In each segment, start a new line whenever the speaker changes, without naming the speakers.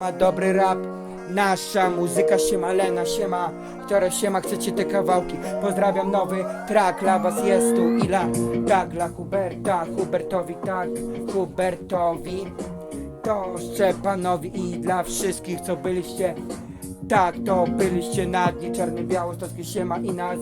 Ma dobry rap, nasza muzyka siema Lena, siema, która siema chcecie te kawałki? Pozdrawiam nowy track, dla was jest tu i tak dla Huberta, Hubertowi tak, Hubertowi To Szczepanowi i dla wszystkich co byliście tak, to byliście na dni czarny białostockie siema i nas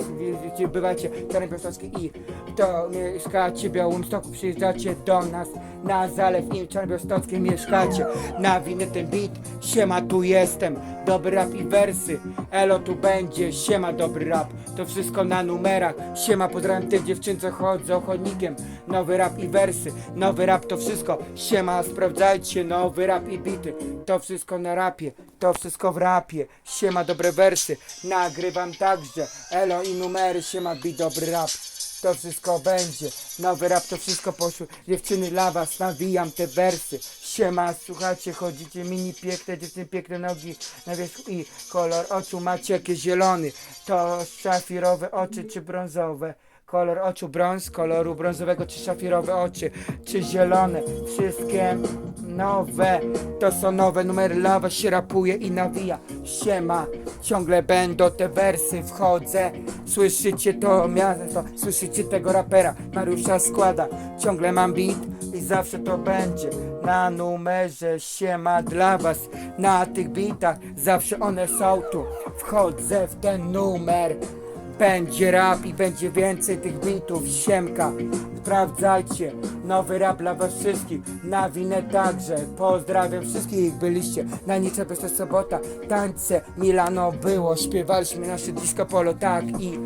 gdzie bywacie czarny białostocki i to mieszkacie w Białymstoku, przyjeżdżacie do nas na zalew i czarny białostockie mieszkacie na winny ten beat, siema tu jestem, dobry rap i wersy, elo tu będzie, siema dobry rap, to wszystko na numerach, siema pozdrawiam tych dziewczyn co chodzą chodnikiem, nowy rap i wersy, nowy rap to wszystko, siema sprawdzajcie, nowy rap i bity, to wszystko na rapie, to wszystko w rapie, siema dobre wersy, nagrywam także, elo i numery, siema bit dobry rap. To wszystko będzie, nowy rap to wszystko poszło. Dziewczyny dla was, nawijam te wersy. Siema, słuchajcie, chodzicie mini piękne dziewczyny, piękne nogi na wierzchu i kolor oczu macie jakie zielony. To szafirowe oczy czy brązowe Kolor oczu brąz, koloru brązowego czy szafirowe oczy, czy zielone. Wszystkie nowe, to są nowe numery, lawa się rapuje i nawija. Siema, ciągle będą te wersy, wchodzę. Słyszycie to miasto, słyszycie tego rapera Mariusza składa, ciągle mam beat i zawsze to będzie. Na numerze siema dla was Na tych bitach zawsze one są tu. Wchodzę w ten numer będzie rap i będzie więcej tych bitów, siemka. Sprawdzajcie, nowy rap dla was wszystkich. Na winę także, pozdrawiam wszystkich Byliście na nicze bez sobota. Tańce Milano było, śpiewaliśmy nasze disco polo, tak i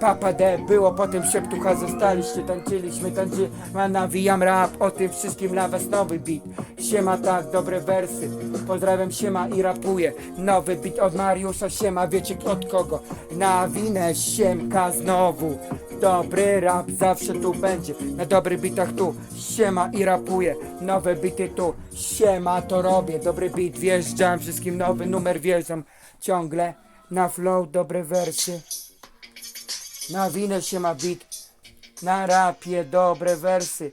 Papa D było, potem szeptucha zostaliście, tańczyliśmy, tańczy, ma nawijam rap, o tym wszystkim dla was nowy beat. Siema tak, dobre wersy, pozdrawiam siema i rapuję. Nowy beat od Mariusza, siema, wiecie od kogo? Nawinę siemka znowu, dobry rap zawsze tu będzie, na dobrych bitach tu, siema i rapuję. Nowe bity tu, siema to robię, dobry beat wjeżdżam, wszystkim nowy numer wjeżdżam, ciągle na flow dobre wersy. Na winę się ma bit, na rapie dobre wersy.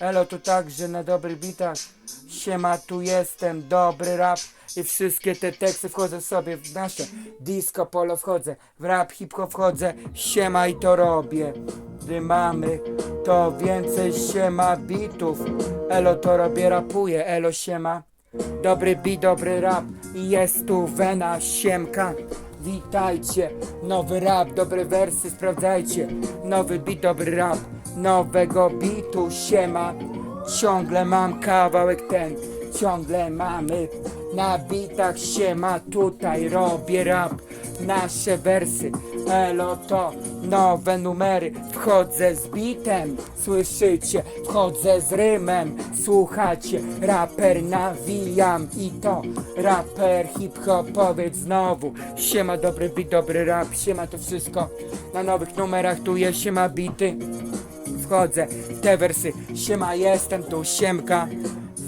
Elo tu także na dobrych bitach. Siema tu jestem, dobry rap i wszystkie te teksty wchodzę sobie w nasze disco polo wchodzę, w rap hip hop wchodzę, siema i to robię. Gdy mamy to więcej siema bitów. Elo to robię, rapuję, elo siema. Dobry beat, dobry rap i jest tu wena siemka. Witajcie, nowy rap, dobre wersy, sprawdzajcie. Nowy beat, dobry rap, nowego bitu siema. Ciągle mam kawałek ten, ciągle mamy na bitach siema. Tutaj robię rap, nasze wersy. Elo to nowe numery, wchodzę z bitem, słyszycie, wchodzę z rymem, słuchacie, raper nawijam i to raper hip-hopowiec znowu, siema dobry beat, dobry rap, siema to wszystko, na nowych numerach. Tu jest siema bity, wchodzę te wersy, siema jestem tu, siemka,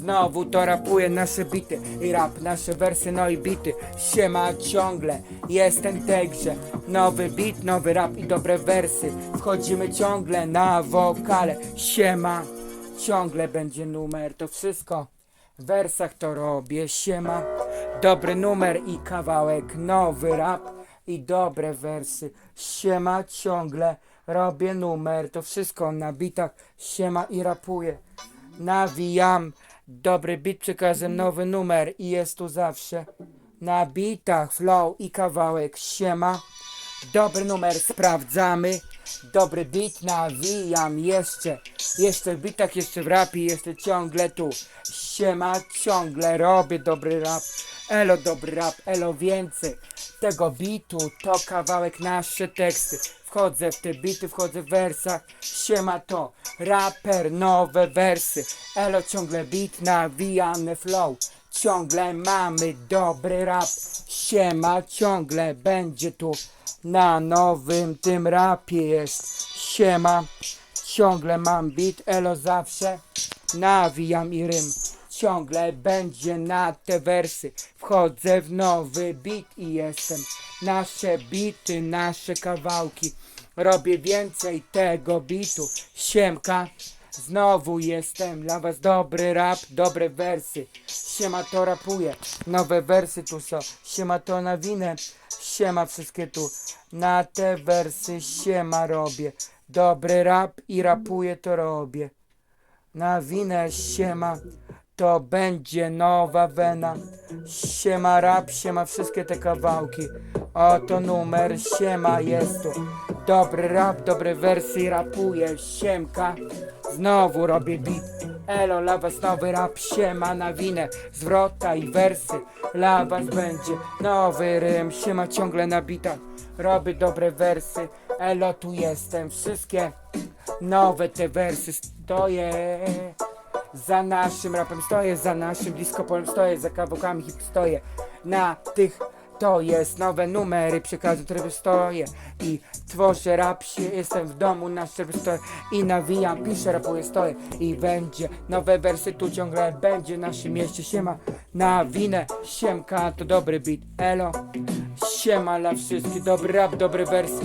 Znowu to rapuje nasze bity i rap, nasze wersy, no i bity. Siema ciągle, jestem tegrze. Nowy beat, nowy rap i dobre wersy. Wchodzimy ciągle na wokale. Siema, ciągle będzie numer, to wszystko. W wersach to robię, siema. Dobry numer i kawałek, nowy rap i dobre wersy. Siema ciągle, robię numer, to wszystko na bitach. Siema i rapuję. Nawijam dobry beat, przekazem nowy numer i jest tu zawsze. Na bitach flow i kawałek siema. Dobry numer sprawdzamy. Dobry beat nawijam jeszcze. Jeszcze w bitach, jeszcze w rapie, jeszcze ciągle tu. Siema, ciągle robię dobry rap. Elo dobry rap, elo więcej. Tego bitu to kawałek nasze teksty. Wchodzę w te bity, wchodzę w wersach. Siema to raper, nowe wersy. Elo ciągle beat, nawijamy flow. Ciągle mamy dobry rap. Siema ciągle będzie tu. Na nowym tym rapie jest. Siema ciągle mam beat, elo zawsze. Nawijam i rym. Ciągle będzie na te wersy. Wchodzę w nowy beat i jestem. Nasze bity, nasze kawałki. Robię więcej tego bitu. Siemka. Znowu jestem dla was dobry rap, dobre wersy. Siema to rapuje, nowe wersy tu są. Siema to nawinę, siema wszystkie tu. Na te wersy siema robię. Dobry rap i rapuję to robię. Na winę siema, to będzie nowa wena. Siema rap, siema wszystkie te kawałki. Oto numer, siema jest tu. Dobry rap, dobre wersy, rapuję, siemka. Znowu robię beat. Elo, dla was nowy rap, siema na winę. Zwrota i wersy, dla was będzie nowy rym. Siema ciągle na bitach, robię dobre wersy. Elo, tu jestem, wszystkie nowe te wersy stoję. Za naszym rapem. Stoję, za naszym disco polem stoję, za kawałkami hip stoję. Na tych. To jest nowe numery, przekazu tryby stoję i tworzę rap się, jestem w domu, na szczerze stoję i nawijam, piszę, rapuję, stoję i będzie nowe wersy, tu ciągle. Będzie w naszym mieście, siema na winę, siemka, to dobry beat, elo, siema dla wszystkich, dobry rap, dobre wersy,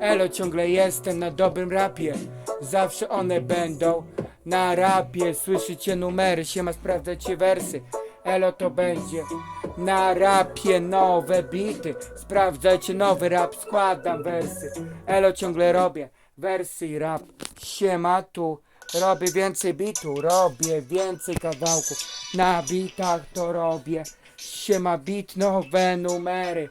elo, ciągle jestem na dobrym rapie, zawsze one będą na rapie, słyszycie numery, siema, sprawdzajcie wersy. Elo to będzie na rapie nowe bity. Sprawdzajcie nowy rap, składam wersy. Elo ciągle robię wersy i rap. Siema tu, robię więcej bitu, robię więcej kawałków. Na bitach to robię. Siema bit, nowe numery.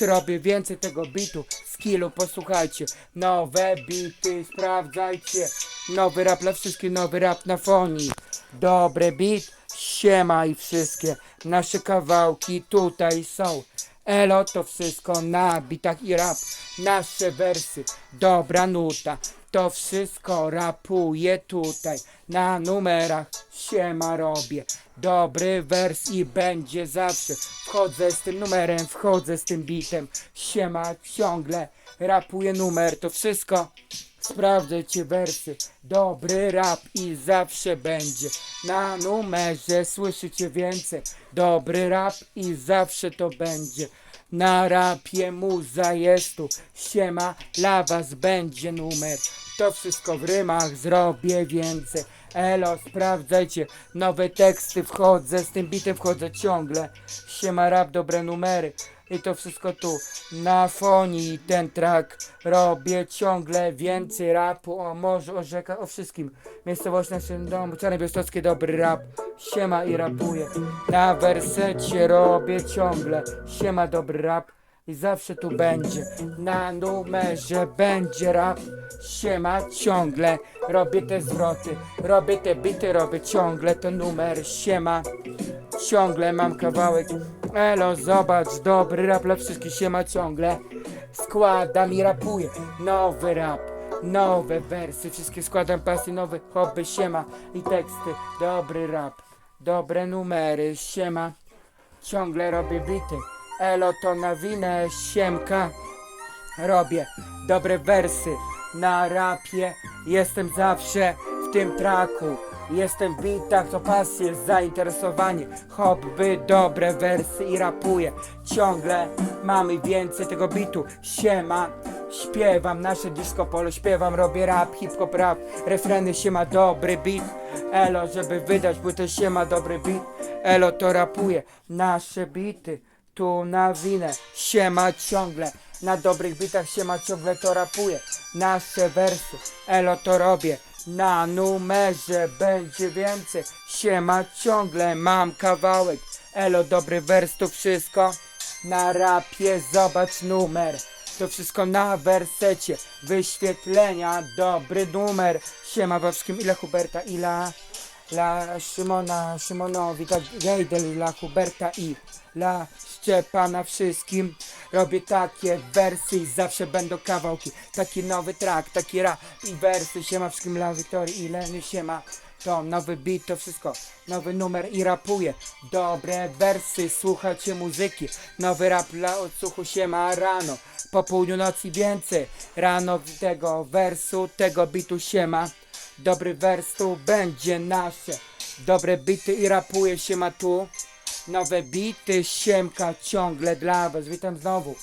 Robię więcej tego bitu, skillu, posłuchajcie. Nowe bity, sprawdzajcie. Nowy rap dla wszystkich, nowy rap na fonii. Dobry beat, siema i wszystkie nasze kawałki tutaj są. Elo to wszystko na bitach i rap, nasze wersy, dobra nuta. To wszystko rapuję tutaj, na numerach siema robię. Dobry wers i będzie zawsze. Wchodzę z tym numerem, wchodzę z tym bitem. Siema ciągle rapuję numer, to wszystko. Sprawdzajcie wersy, dobry rap i zawsze będzie na numerze, słyszycie więcej. Dobry rap i zawsze to będzie. Na rapie muza jest tu, siema, dla was będzie numer. To wszystko w rymach zrobię więcej. Elo, sprawdzajcie, nowe teksty wchodzę, z tym bitem wchodzę ciągle. Siema rap, dobre numery. I to wszystko tu na fonii ten track robię ciągle więcej rapu o morzu, o rzekach, o wszystkim. Miejscowość naszym domu, Czarne Białostockie, dobry rap. Siema i rapuję. Na wersecie robię ciągle. Siema, dobry rap. I zawsze tu będzie, na numerze będzie rap Siema ciągle, robię te zwroty Robię te bity, robię ciągle to numer Siema, ciągle mam kawałek Elo, zobacz, dobry rap dla wszystkich Siema ciągle, składam i rapuję Nowy rap, nowe wersy. Wszystkie składam pasy, nowe hobby Siema i teksty, dobry rap Dobre numery, siema Ciągle robię bity. Elo to na winę siemka. Robię dobre wersy na rapie. Jestem zawsze w tym traku Jestem w bitach, to pasje, zainteresowanie. Hobby, dobre wersy i rapuję. Ciągle mamy więcej tego bitu. Siema, śpiewam nasze disco polo Śpiewam, robię rap, hip-hop rap. Refreny siema, dobry beat. Elo, żeby wydać płytę siema, dobry beat. Elo to rapuje nasze bity tu na winę, siema ciągle Na dobrych bitach siema ciągle to rapuje Nasze wersy, elo to robię Na numerze będzie więcej. Siema ciągle mam kawałek. Elo dobry wers to wszystko Na rapie. Zobacz numer. To wszystko na wersecie. Wyświetlenia, dobry numer. Siema Wawskim, ile Huberta, ile dla Szymona, Szymonowi, tak Gejdel, dla Huberta i dla Szczepana wszystkim. Robię takie wersy i zawsze będą kawałki. Taki nowy track, taki rap i wersy. Siema wszystkim dla Wiktorii i Leny, siema. To nowy beat, to wszystko, nowy numer i rapuję. Dobre wersy, słuchacie muzyki. Nowy rap dla odsłuchu siema rano. Po południu nocy więcej. Rano tego wersu, tego bitu siema Dobry wers tu będzie nasze. Dobre bity i rapuje się ma tu. Nowe bity, siemka ciągle dla was. Witam znowu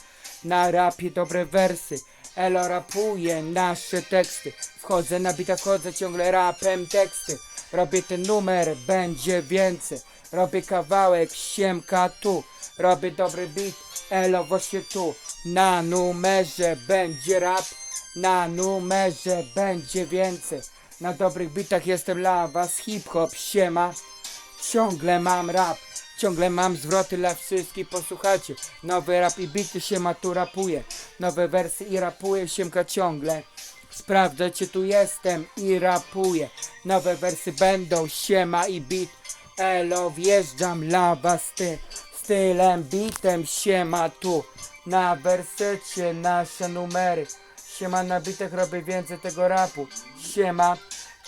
na rapie dobre wersy. Elo rapuje nasze teksty. Wchodzę na bita, wchodzę ciągle rapem teksty. Robię ten numer, będzie więcej. Robię kawałek, siemka tu. Robię dobry beat, elo właśnie tu. Na numerze będzie rap Na numerze będzie więcej Na dobrych bitach jestem dla was hip-hop, siema. Ciągle mam rap, ciągle mam zwroty dla wszystkich, posłuchajcie. Nowy rap i bity się tu rapuje Nowe wersy i rapuje siemka ciągle. Sprawdzajcie, tu jestem i rapuję. Nowe wersy będą, siema i bit. Elo, wjeżdżam dla was ty Stylem, bitem, siema tu. Na wersecie nasze numery Siema na bitach robię więcej tego rapu Siema,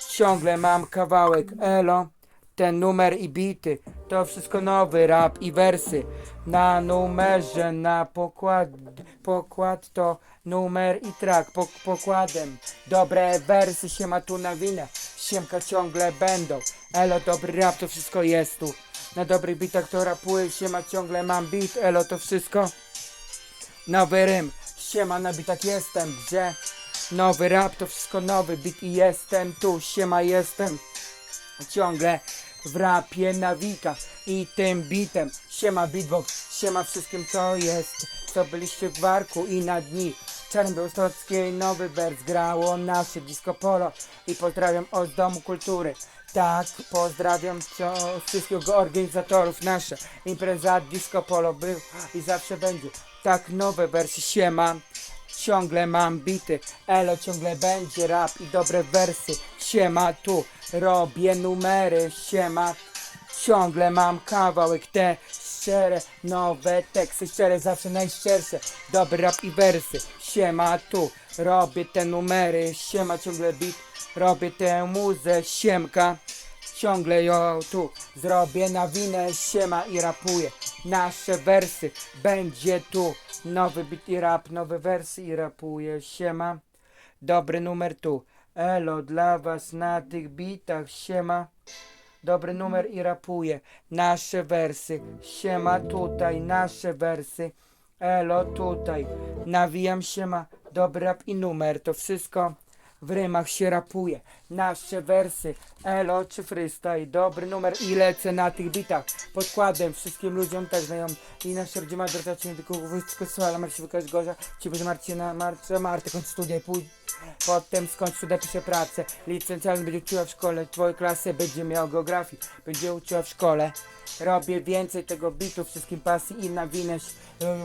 ciągle mam kawałek Elo ten numer i bity, to wszystko nowy rap i wersy. Na numerze, na pokład, pokład to numer i track, po, pokładem. Dobre wersy się ma tu na winę, siemka ciągle będą. Elo, dobry rap, to wszystko jest tu. Na dobrych bitach to rapuję, siema ciągle mam beat, elo, to wszystko. Nowy rym, siema na bitach jestem, gdzie? Nowy rap, to wszystko nowy beat i jestem tu, siema jestem. Ciągle w rapie nawika i tym bitem. Siema beatbox, siema wszystkim co jest co byliście w warku i na dni. Czarnbełstockiej nowy wers grało nasze disco polo i pozdrawiam od Domu Kultury. Tak, pozdrawiam wszystkich organizatorów nasze. Impreza disco polo był i zawsze będzie tak nowe wersy siema. Ciągle mam bity, elo ciągle będzie rap i dobre wersy. Siema tu, robię numery, siema. Ciągle mam kawałek te szczere, nowe teksty szczere, zawsze najszczersze. Dobry rap i wersy, siema tu, robię te numery Siema ciągle beat, robię tę muzę, siemka Ciągle ją tu zrobię na winę, siema i rapuję. Nasze wersy będzie tu Nowy beat i rap, nowe wersy i rapuję, siema. Dobry numer tu Elo dla was na tych bitach, siema. Dobry numer i rapuję Nasze wersy, siema tutaj, nasze wersy Elo tutaj. Nawijam siema, dobry rap i numer, to wszystko w rymach się rapuje. Nasze wersy, elo czy freestyle. Dobry numer i lecę na tych bitach. Podkładem wszystkim ludziom tak znajom I nasze rodzima droga języku wojsko Słala Marci Wykaź Gorza. Ciebie Marcina Marce Marty kończ studia pój Potem skończ studia pisze pracę. Licencjalny będzie uczyła w szkole. Twoje klasy będzie miał geografii Będzie uczyła w szkole. Robię więcej tego bitu wszystkim pasji i na winę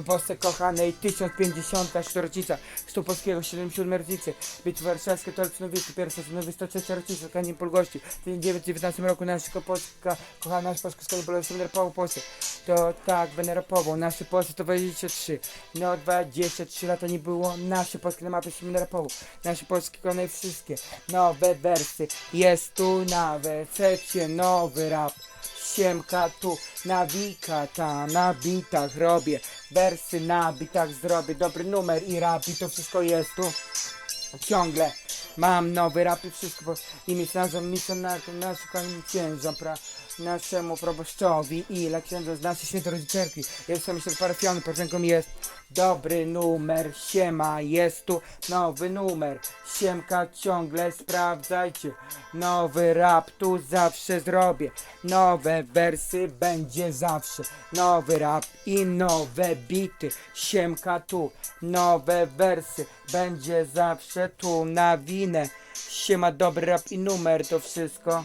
Polsce kochanej 1050 rocznica Chrztu Polskiego 77 rocznicy Bitwy Warszawskie to Nowicy pierwsza nowy 103 rocznica Kaniem Polgości W 1919 roku nasza Polska kochana nasz Polska Polska będę rapował Polsce To tak będę rapował Nasze Polsce to 23 No 23 lata nie było Nasze Polskie na mapie będę rapował Nasze Polskie kochane wszystkie. Nowe wersy. Jest tu na wersecie nowy rap. Siemka tu, nawika ta, na bitach robię. Wersy na bitach zrobię, dobry numer i rap i to wszystko jest tu. Ciągle mam nowy rap i wszystko bo imię nazwą misjonarką naszym księżom pra, naszemu proboszczowi i dla księdza z naszej świętej rodzicielki. Jestem myślę parafiony, piosenką jest dobry numer, siema jest tu nowy numer. Siemka ciągle sprawdzajcie. Nowy rap tu zawsze zrobię. Nowe wersy będzie zawsze. Nowy rap i nowe bity. Siemka tu Nowe wersy będzie zawsze tu na winę. Siema dobry rap i numer to wszystko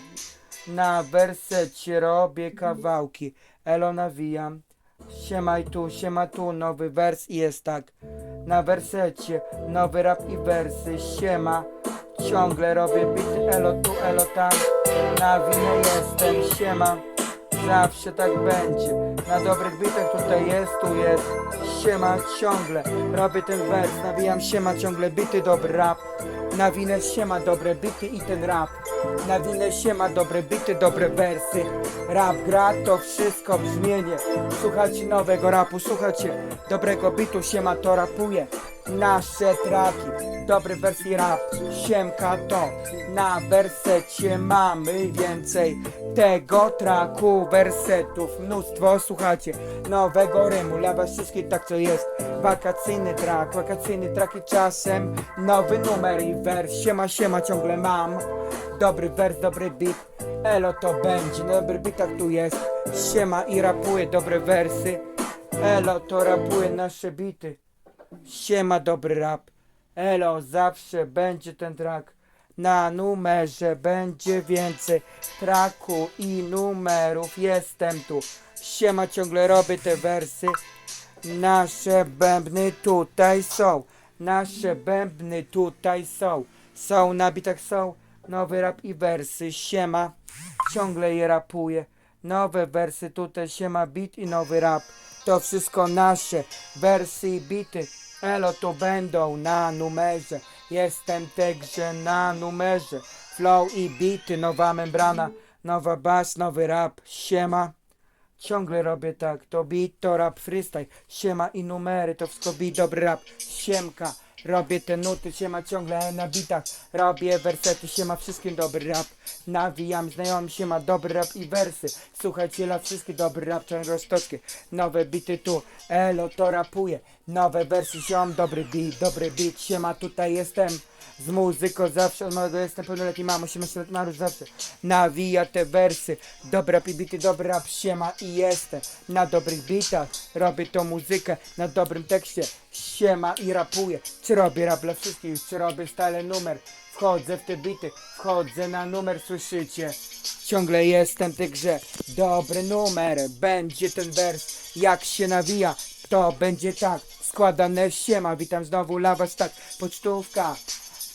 Na wersecie robię kawałki. Elo nawijam Siema i tu, siema tu, nowy wers i jest tak. Na wersecie, nowy rap i wersy, siema. Ciągle robię bity, elo tu, elo tam. Na winę jestem, siema. Zawsze tak będzie. Na dobrych bitach tutaj jest, tu jest. Siema ciągle Robię ten wers, nawijam siema ciągle bity, dobry rap. Na winę siema, dobre bity i ten rap Na winę siema, dobre bity, dobre wersy. Rap gra to wszystko brzmienie. Słuchajcie nowego rapu, słuchajcie. Dobrego bitu siema to rapuje nasze traki, dobry wersji rap, siemka to, na wersecie mamy więcej tego traku, wersetów, mnóstwo, słuchajcie, nowego rymu, dla was wszystkich tak co jest, wakacyjny trak, wakacyjny trak i czasem nowy numer i wers, siema, siema, ciągle mam, dobry wers, dobry beat, elo to będzie, dobry beatach tu jest, siema i rapuje dobre wersy, elo to rapuje nasze bity, Siema dobry rap. Elo, zawsze będzie ten track. Na numerze będzie więcej traku i numerów. Jestem tu. Siema, ciągle robię te wersy. Nasze bębny tutaj są. Nasze bębny tutaj są. Są na bitach są. Nowy rap i wersy. Siema, ciągle je rapuję. Nowe wersy tutaj siema beat i nowy rap. To wszystko nasze wersy i bity. Elo to będą na numerze. Jestem także na numerze. Flow i bity, nowa membrana, nowa bass, nowy rap. Siema. Ciągle robię tak, to beat, to rap, freestyle, siema i numery, to wszystko beat, dobry rap, siemka, robię te nuty, siema ciągle na bitach, robię wersety, siema wszystkim dobry rap, nawijam znajomym, siema dobry rap i wersy, słuchajcie dla wszystkich dobry rap, czarnogostowski, nowe bity tu, elo to rapuję, nowe wersy, siom, dobry beat, dobry beat, siema tutaj jestem, z muzyką zawsze, od małego jestem pełnoletni, mam 18 lat, Marusz zawsze nawija te wersy, dobra bity, dobry rap, siema i jestem na dobrych bitach, robię tą muzykę na dobrym tekście, siema i rapuję, czy robię rap dla wszystkich, czy robię stale numer, wchodzę w te bity, wchodzę na numer, słyszycie, ciągle jestem w tej grze, dobry numer, będzie ten wers, jak się nawija, to będzie tak, składane siema, witam znowu lawa tak, pocztówka,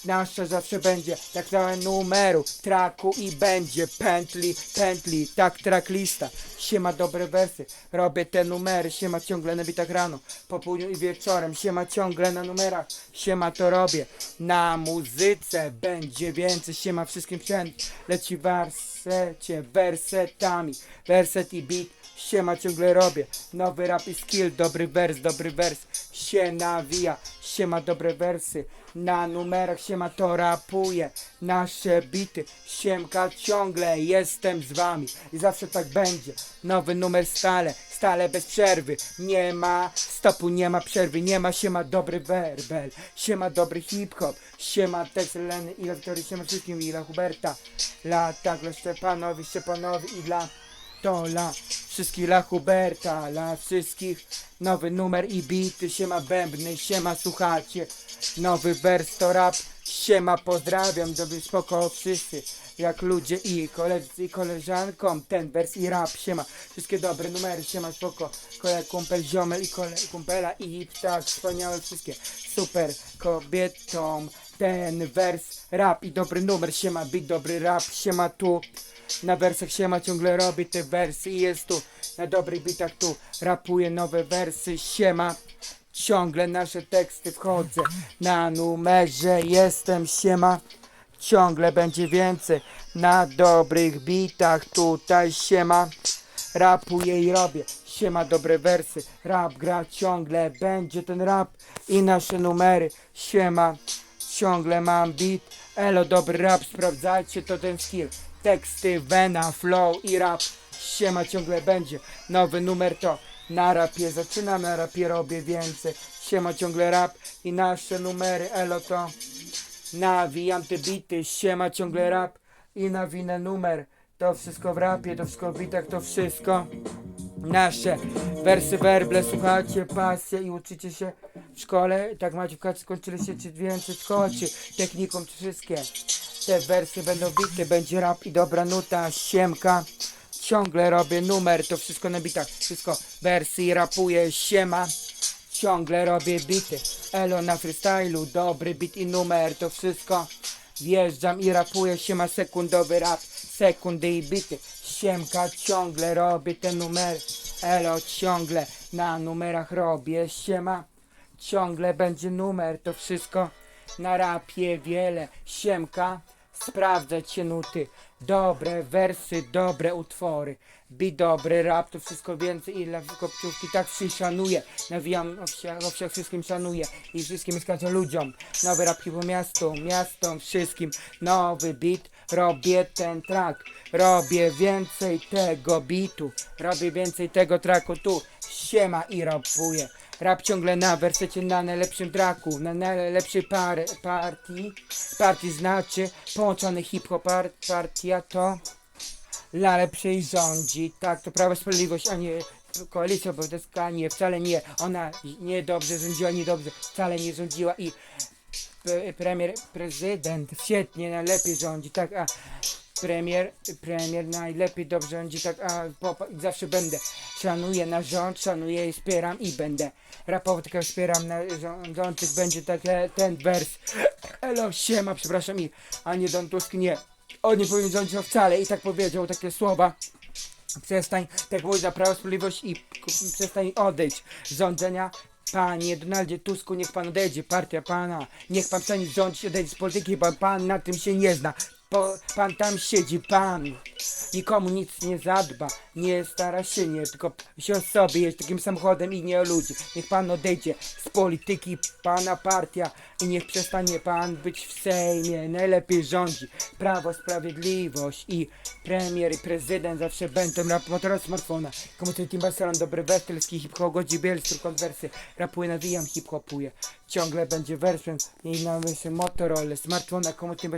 Nasza zawsze będzie, tak dałem numeru, traku i będzie pętli, pętli, tak tracklista. Siema dobre wersy, robię te numery, siema ciągle na bitach rano, po południu i wieczorem, siema ciągle na numerach, siema to robię. Na muzyce będzie więcej, siema wszystkim wszędzie, leci wersecie, wersetami, werset i beat. Siema ciągle robię, nowy rap i skill, dobry wers, dobry wers, się nawija, siema dobre wersy, na numerach siema to rapuje, nasze bity, siemka ciągle jestem z wami. I zawsze tak będzie, nowy numer stale, stale bez przerwy, nie ma stopu, nie ma przerwy, nie ma siema dobry werbel, siema dobry hip-hop, siema tekst Leny i Wiktorii, siema wszystkim. I dla Huberta, dla tak, dla Szczepanowi, Szczepanowi i dla to dla wszystkich dla Huberta, dla wszystkich. Nowy numer i bity, siema bębny, siema słuchacie, nowy wers to rap, siema pozdrawiam, dobry spoko wszyscy, jak ludzie i koledzy i koleżankom, ten wers i rap, siema, wszystkie dobre numery, siema spoko, kolega kumpel, ziomel i kole, kumpela i tak, wspaniałe wszystkie, super kobietom, ten wers, rap i dobry numer, siema, bit, dobry rap, siema tu, na wersach siema ciągle robi te wersy jest tu. Na dobrych bitach tu rapuje nowe wersy siema. Ciągle nasze teksty wchodzę. Na numerze jestem siema. Ciągle będzie więcej. Na dobrych bitach tutaj siema. Rapuję i robię. Siema dobre wersy. Rap gra ciągle będzie ten rap i nasze numery siema. Ciągle mam beat. Elo, dobry rap, sprawdzajcie to ten skill Teksty, wena, flow i rap Siema ciągle będzie. Nowy numer to na rapie zaczynam, na rapie robię więcej. Siema ciągle rap i nasze numery Elo to Nawijam te bity, siema ciągle rap I nawinę numer. To wszystko w rapie, to wszystko w bitach, to wszystko Nasze wersy werble, słuchacie, pasja i uczycie się w szkole, tak macie w skończyliście czy więcej szkoły, czy techniką, czy wszystkie. Te wersy będą bite, będzie rap i dobra nuta, siemka. Ciągle robię numer, to wszystko na bitach, wszystko wersy i rapuję, siema. Ciągle robię bity, elo na freestylu, dobry bit i numer, to wszystko. Wjeżdżam i rapuję, siema sekundowy rap, sekundy i bity. Siemka, ciągle robię te numery, elo ciągle na numerach robię, siema. Ciągle będzie numer, to wszystko na rapie wiele. Siemka, sprawdzać się nuty, dobre wersy, dobre utwory, bi dobry rap, to wszystko więcej. I dla kopciówki tak się szanuje, nawijam o wsiach, o wszystkim szanuję. I wszystkim skaczę ludziom, nowy rap po miastu, miastom, wszystkim, nowy beat, robię ten track, robię więcej tego bitu, robię więcej tego tracku tu, siema i rapuję. Rap ciągle na wersecie na najlepszym traku, na najlepszej par partii. Partii znaczy połączony hip-hop par partia to dla lepszej rządzi. Tak, to Prawo i Sprawiedliwość, a nie Koalicja Obywatelska, nie, wcale nie. Ona niedobrze rządziła, niedobrze, wcale nie rządziła i premier, prezydent świetnie, najlepiej rządzi, tak, a premier, premier najlepiej dobrze rządzi, tak, a zawsze będę. Szanuję na rząd, szanuję i wspieram i będę rapował, tylko wspieram na rządzących, będzie tak e, ten wers. Elo, siema, przepraszam i, a nie Don Tusk, nie. On nie powinien rządzić wcale i tak powiedział takie słowa. Przestań, tak mówi za Prawo Sprawiedliwość i przestań odejść z rządzenia. Panie Donaldzie Tusku, niech pan odejdzie, partia pana. Niech pan przestanie rządzić, odejdzie z polityki, bo pan na tym się nie zna. Po, pan tam siedzi, pan. Nikomu nic nie zadba, nie stara się, nie, tylko się o sobie jest takim samochodem i nie o ludzi. Niech pan odejdzie z polityki, pana partia i niech przestanie pan być w Sejmie. Najlepiej rządzi Prawo, Sprawiedliwość i premier i prezydent zawsze będą rap motora smartfona. Komu to Team Barcelona, dobry westelski hip-hop, godzi bielscy, konwersy. Rapuję, nawijam, hip-hopuję. Ciągle będzie wersem i na Motorola, smartfona, komu Team